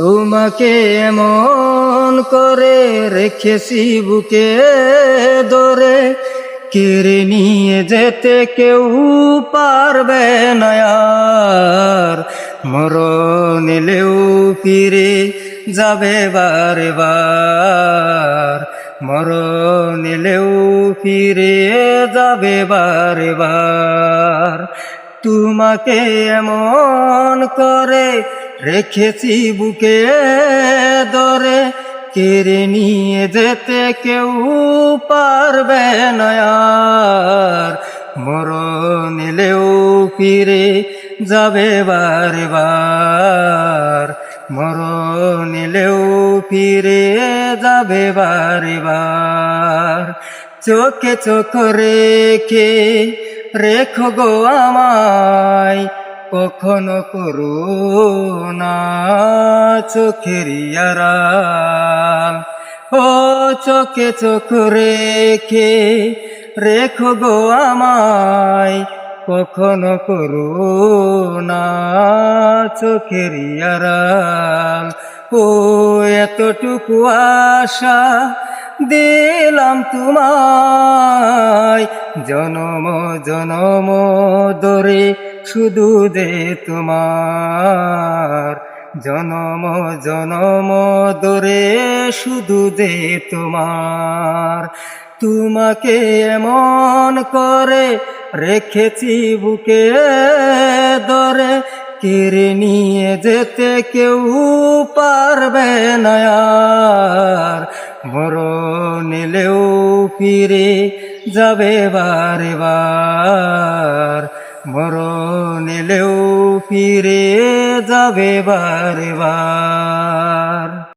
তোমাকে এমন করে রেখেছি বুকে ধরে। কেড়ে নিয়ে যেতে কেউ পারবে না আর। মরণ এলেও ফিরে যাবে বারে বার মরণ এলেও ফিরে যাবে বারে বার তোমাকে এমন করে রেখেছি বুকে ধরে কেড়ে নিয়ে যেতে কেউ পারবে না আর। মরণ এলেও ফিরে যাবে বারে বার মরণ এলেও ফিরে যাবে বারে বার চোখে চোখ রেখে রেখো গো আমায় কখনো করো না চোখের আড়াল ও চোখে চোখ রেখে রেখো গো আমায়। কখনো করো না চোখের আড়াল ও এতটুকু আশা দিলাম তোমায়। জনম জনম ধরে শুধু দে তোমার। জনম জনম দরে শুধু দে তোমার। তোমাকে এমন করে রেখেছি বুকে দরে কেড়ে নিয়ে যেতে কেউ পারবে না আর। মরণ এলেও ফিরে যাবে বারে বার। এলেও ফিরে যাবে বারবার।